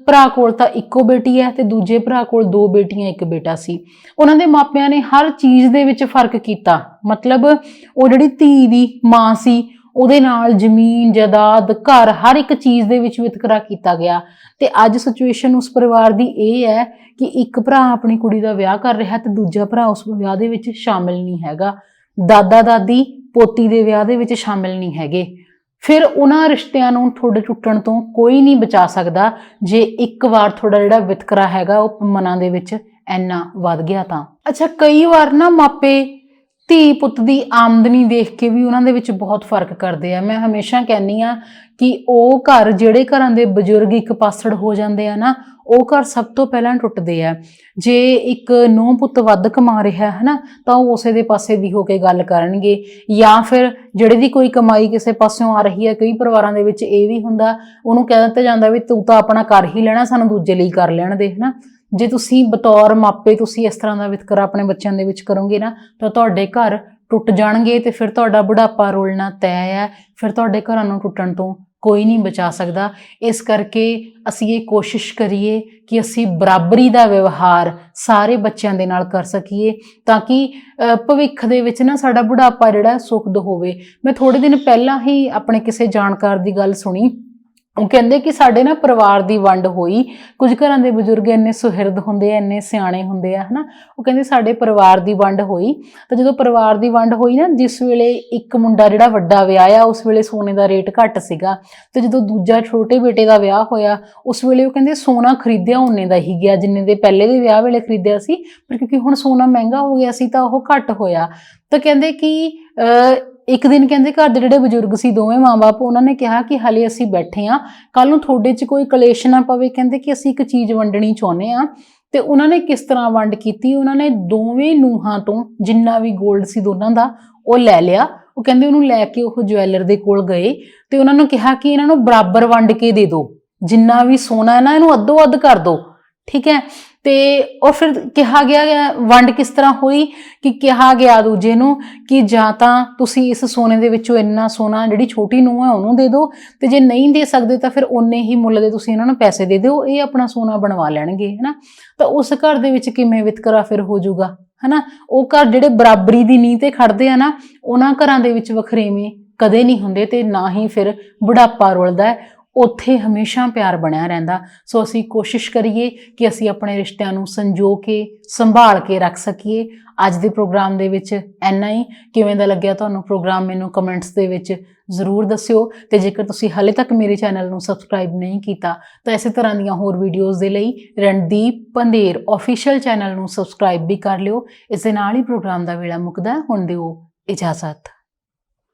ਭਰਾ ਕੋਲ ਤਾਂ ਇੱਕੋ ਬੇਟੀ ਹੈ ਤੇ ਦੂਜੇ ਭਰਾ ਕੋਲ ਦੋ ਬੇਟੀਆਂ, ਇੱਕ ਬੇਟਾ ਸੀ। ਉਹਨਾਂ ਦੇ ਮਾਪਿਆਂ ਨੇ ਹਰ ਚੀਜ਼ ਦੇ ਵਿੱਚ ਫ਼ਰਕ ਕੀਤਾ। ਮਤਲਬ ਉਹ ਜਿਹੜੀ ਧੀ ਦੀ ਮਾਂ ਸੀ, ਉਹਦੇ ਨਾਲ ਜ਼ਮੀਨ ਜਾਇਦਾਦ ਘਰ ਹਰ ਇੱਕ ਚੀਜ਼ ਦੇ ਵਿੱਚ ਵਿਤਕਰਾ ਕੀਤਾ ਗਿਆ। ਤੇ ਅੱਜ ਸਿਚੁਏਸ਼ਨ ਉਸ ਪਰਿਵਾਰ ਦੀ ਇਹ ਹੈ ਕਿ ਇੱਕ ਭਰਾ ਆਪਣੀ ਕੁੜੀ ਦਾ ਵਿਆਹ ਕਰ ਰਿਹਾ ਤੇ ਦੂਜਾ ਭਰਾ ਉਸ ਵਿਆਹ ਦੇ ਵਿੱਚ ਸ਼ਾਮਿਲ ਨਹੀਂ ਹੈਗਾ। ਦਾਦਾ ਦਾਦੀ ਪੋਤੀ ਦੇ ਵਿਆਹ ਦੇ ਵਿੱਚ ਸ਼ਾਮਿਲ ਨਹੀਂ ਹੈਗੇ। ਫਿਰ ਉਹਨਾਂ ਰਿਸ਼ਤਿਆਂ ਨੂੰ ਤੁਹਾਡੇ ਟੁੱਟਣ ਤੋਂ ਕੋਈ ਨਹੀਂ ਬਚਾ ਸਕਦਾ। ਜੇ ਇੱਕ ਵਾਰ ਤੁਹਾਡਾ ਜਿਹੜਾ ਵਿਤਕਰਾ ਹੈਗਾ, ਉਹ ਮਨਾਂ ਦੇ ਵਿੱਚ ਇੰਨਾ ਵੱਧ ਗਿਆ ਤਾਂ। ਅੱਛਾ, ਕਈ ਵਾਰ ਨਾ ਮਾਪੇ ਧੀ ਪੁੱਤ ਦੀ ਆਮਦਨੀ ਦੇਖ ਕੇ ਵੀ ਉਹਨਾਂ ਦੇ ਵਿੱਚ ਬਹੁਤ ਫ਼ਰਕ ਕਰਦੇ ਆ। ਮੈਂ ਹਮੇਸ਼ਾ ਕਹਿੰਨੀ ਆ ਕਿ ਉਹ ਘਰ ਜਿਹੜੇ ਘਰਾਂ ਦੇ ਬਜ਼ੁਰਗ ਇੱਕ ਪਾਸੜ ਹੋ ਜਾਂਦੇ ਆ ਨਾ, ਉਹ ਘਰ ਸਭ ਤੋਂ ਪਹਿਲਾਂ ਟੁੱਟਦੇ ਆ। ਜੇ ਇੱਕ ਨੂੰਹ ਪੁੱਤ ਵੱਧ ਕਮਾ ਰਿਹਾ ਹੈ ਨਾ, ਤਾਂ ਉਹ ਉਸੇ ਦੇ ਪਾਸੇ ਦੀ ਹੋ ਕੇ ਗੱਲ ਕਰਨਗੇ। ਜਾਂ ਫਿਰ ਜਿਹੜੇ ਦੀ ਕੋਈ ਕਮਾਈ ਕਿਸੇ ਪਾਸਿਓਂ ਆ ਰਹੀ ਹੈ, ਕਈ ਪਰਿਵਾਰਾਂ ਦੇ ਵਿੱਚ ਇਹ ਵੀ ਹੁੰਦਾ, ਉਹਨੂੰ ਕਹਿ ਦਿੱਤਾ ਜਾਂਦਾ ਵੀ ਤੂੰ ਤਾਂ ਆਪਣਾ ਕਰ ਹੀ ਲੈਣਾ, ਸਾਨੂੰ ਦੂਜੇ ਲਈ ਕਰ ਲੈਣ ਦੇ ਹਨਾ ਜੇ ਤੁਸੀਂ ਬਤੌਰ ਮਾਪੇ ਤੁਸੀਂ ਇਸ ਤਰ੍ਹਾਂ ਦਾ ਵਿਤਕਰਾ ਆਪਣੇ ਬੱਚਿਆਂ ਦੇ ਵਿੱਚ ਕਰੋਗੇ ਨਾ, ਤਾਂ ਤੁਹਾਡੇ ਘਰ ਟੁੱਟ ਜਾਣਗੇ ਤੇ ਫਿਰ ਤੁਹਾਡਾ ਬੁਢਾਪਾ ਰੋਲਣਾ ਤੈਅ ਹੈ, ਫਿਰ ਤੁਹਾਡੇ ਘਰਾਂ ਨੂੰ ਟੁੱਟਣ ਤੋਂ ਕੋਈ ਨਹੀਂ ਬਚਾ ਸਕਦਾ। ਇਸ ਕਰਕੇ ਅਸੀਂ ਇਹ ਕੋਸ਼ਿਸ਼ ਕਰੀਏ ਕਿ ਅਸੀਂ ਬਰਾਬਰੀ ਦਾ ਵਿਵਹਾਰ ਸਾਰੇ ਬੱਚਿਆਂ ਦੇ ਨਾਲ ਕਰ ਸਕੀਏ, ਤਾਂ ਕਿ ਭਵਿੱਖ ਦੇ ਵਿੱਚ ਨਾ ਸਾਡਾ ਬੁਢਾਪਾ ਜਿਹੜਾ ਸੁਖਦ ਹੋਵੇ। ਮੈਂ ਥੋੜੇ ਦਿਨ ਪਹਿਲਾਂ ਹੀ ਆਪਣੇ ਕਿਸੇ ਜਾਣਕਾਰ ਦੀ ਗੱਲ ਸੁਣੀ। ਉਹ ਕਹਿੰਦੇ ਕਿ ਸਾਡੇ ਨਾ ਪਰਿਵਾਰ ਦੀ ਵੰਡ ਹੋਈ। ਕੁਝ ਘਰਾਂ ਦੇ ਬਜ਼ੁਰਗ ਇੰਨੇ ਸੁਹਿਰਦ ਹੁੰਦੇ ਆ ਇੰਨੇ ਸਿਆਣੇ ਹੁੰਦੇ ਆ ਹਨਾ? ਉਹ ਕਹਿੰਦੇ ਸਾਡੇ ਪਰਿਵਾਰ ਦੀ ਵੰਡ ਹੋਈ। ਤਾਂ ਜਦੋਂ ਪਰਿਵਾਰ ਦੀ ਵੰਡ ਹੋਈ ਨਾ ਜਿਸ ਵੇਲੇ ਇੱਕ ਮੁੰਡਾ ਜਿਹੜਾ ਵੱਡਾ ਵਿਆਹਿਆ ਉਸ ਵੇਲੇ ਸੋਨੇ ਦਾ ਰੇਟ ਘੱਟ ਸੀਗਾ। ਤੇ ਜਦੋਂ ਦੂਜਾ ਛੋਟੇ ਬੇਟੇ ਦਾ ਵਿਆਹ ਹੋਇਆ ਉਸ ਵੇਲੇ ਉਹ ਕਹਿੰਦੇ ਸੋਨਾ ਖਰੀਦਿਆ ਉਹਨੇ ਦਾ ਹੀ ਗਿਆ ਜਿੰਨੇ ਦੇ ਪਹਿਲੇ ਦੇ ਵਿਆਹ ਵੇਲੇ ਖਰੀਦਿਆ ਸੀ। ਪਰ ਕਿਉਂਕਿ ਹੁਣ ਸੋਨਾ ਮਹਿੰਗਾ ਹੋ ਗਿਆ ਸੀ ਤਾਂ ਉਹ ਘੱਟ ਹੋਇਆ। ਤਾਂ ਕਹਿੰਦੇ ਕਿ ਅਹ, ਇੱਕ ਦਿਨ ਕਹਿੰਦੇ ਘਰ ਦੇ ਜਿਹੜੇ ਬਜ਼ੁਰਗ ਸੀ ਦੋਵੇਂ ਮਾਂ-ਬਾਪ, ਉਹਨਾਂ ਨੇ ਕਿਹਾ ਕਿ ਹਲੇ ਅਸੀਂ ਬੈਠੇ ਆ ਕੱਲ ਨੂੰ ਤੁਹਾਡੇ 'ਚ ਕੋਈ ਕਲੇਸ਼ ਨਾ ਪਵੇ, ਕਹਿੰਦੇ ਕਿ ਅਸੀਂ ਇੱਕ ਚੀਜ਼ ਵੰਡਣੀ ਚਾਹੁੰਦੇ ਆ ਤੇ ਉਹਨਾਂ ਨੇ ਕਿਸ ਤਰ੍ਹਾਂ ਵੰਡ ਕੀਤੀ? ਉਹਨਾਂ ਨੇ ਦੋਵੇਂ ਨੂਹਾਂ ਤੋਂ ਜਿੰਨਾ ਵੀ 골ਡ ਸੀ ਦੋਨਾਂ ਦਾ, ਉਹ ਲੈ ਲਿਆ। ਉਹ ਕਹਿੰਦੇ ਉਹਨੂੰ ਲੈ ਕੇ ਉਹ ਜਵੈਲਰ ਦੇ ਕੋਲ ਗਏ ਤੇ ਉਹਨਾਂ ਨੂੰ ਕਿਹਾ ਕਿ ਇਹਨਾਂ ਨੂੰ ਬਰਾਬਰ ਵੰਡ ਕੇ ਦੇ ਦਿਓ। ਜਿੰਨਾ ਵੀ ਸੋਨਾ ਹੈ ਨਾ, ਇਹਨੂੰ ਅੱਧੋ ਅੱਧ ਕਰ ਦਿਓ। ਠੀਕ ਹੈ? ਤੇ ਉਹ ਫਿਰ ਕਿਹਾ ਗਿਆ ਵੰਡ ਕਿਸ ਤਰ੍ਹਾਂ ਹੋਈ? ਕਿ ਕਿਹਾ ਗਿਆ ਦੂਜੇ ਨੂੰ ਕਿ ਜਾਂ ਤਾਂ ਤੁਸੀਂ ਇਸ ਸੋਨੇ ਦੇ ਵਿੱਚੋਂ ਇੰਨਾ ਸੋਨਾ, ਜਿਹੜੀ ਛੋਟੀ ਨੂੰਹ ਹੈ, ਉਹਨੂੰ ਦੇ ਦਿਓ ਤੇ ਜੇ ਨਹੀਂ ਦੇ ਸਕਦੇ ਤਾਂ ਫਿਰ ਓਨੇ ਹੀ ਮੁੱਲ ਦੇ ਤੁਸੀਂ ਇਹਨਾਂ ਨੂੰ ਪੈਸੇ ਦੇ ਦਿਓ, ਇਹ ਆਪਣਾ ਸੋਨਾ ਬਣਵਾ ਲੈਣਗੇ, ਹੈਨਾ? ਤਾਂ ਉਸ ਘਰ ਦੇ ਵਿੱਚ ਕਿਵੇਂ ਵਿਤਕਰਾ ਫਿਰ ਹੋ ਜਾਊਗਾ, ਹੈਨਾ? ਉਹ ਘਰ ਜਿਹੜੇ ਬਰਾਬਰੀ ਦੀ ਨੀਂਹ ਤੇ ਖੜਦੇ ਆ ਨਾ, ਉਹਨਾਂ ਘਰਾਂ ਦੇ ਵਿੱਚ ਵਖਰੇਵੇਂ ਕਦੇ ਨਹੀਂ ਹੁੰਦੇ ਤੇ ਨਾ ਹੀ ਫਿਰ ਬੁਢਾਪਾ ਰੁਲਦਾ ਉੱਥੇ ਹਮੇਸ਼ਾ ਪਿਆਰ ਬਣਿਆ ਰਹਿੰਦਾ। ਸੋ ਅਸੀਂ ਕੋਸ਼ਿਸ਼ ਕਰੀਏ ਕਿ ਅਸੀਂ ਆਪਣੇ ਰਿਸ਼ਤਿਆਂ ਨੂੰ ਸੰਜੋ ਕੇ, ਸੰਭਾਲ ਕੇ ਰੱਖ ਸਕੀਏ। ਅੱਜ ਦੇ ਪ੍ਰੋਗਰਾਮ ਦੇ ਵਿੱਚ ਐਨਾ ਹੀ। ਕਿਵੇਂ ਦਾ ਲੱਗਿਆ ਤੁਹਾਨੂੰ ਪ੍ਰੋਗਰਾਮ, ਮੈਨੂੰ ਕਮੈਂਟਸ ਦੇ ਵਿੱਚ ਜ਼ਰੂਰ ਦੱਸਿਓ। ਤੇ ਜੇਕਰ ਤੁਸੀਂ ਹਾਲੇ ਤੱਕ ਮੇਰੇ ਚੈਨਲ ਨੂੰ ਸਬਸਕ੍ਰਾਈਬ ਨਹੀਂ ਕੀਤਾ, ਤਾਂ ਇਸੇ ਤਰ੍ਹਾਂ ਦੀਆਂ ਹੋਰ ਵੀਡੀਓਜ਼ ਦੇ ਲਈ ਰਣਦੀਪ ਪੰਦੇਰ ਅਫੀਸ਼ੀਅਲ ਚੈਨਲ ਨੂੰ ਸਬਸਕ੍ਰਾਈਬ ਵੀ ਕਰ ਲਿਓ। ਇਸ ਦੇ ਨਾਲ ਹੀ ਪ੍ਰੋਗਰਾਮ ਦਾ ਵੇਲਾ ਮੁੱਕਦਾ ਹੁਣ ਦਿਓ ਇਜਾਜ਼ਤ।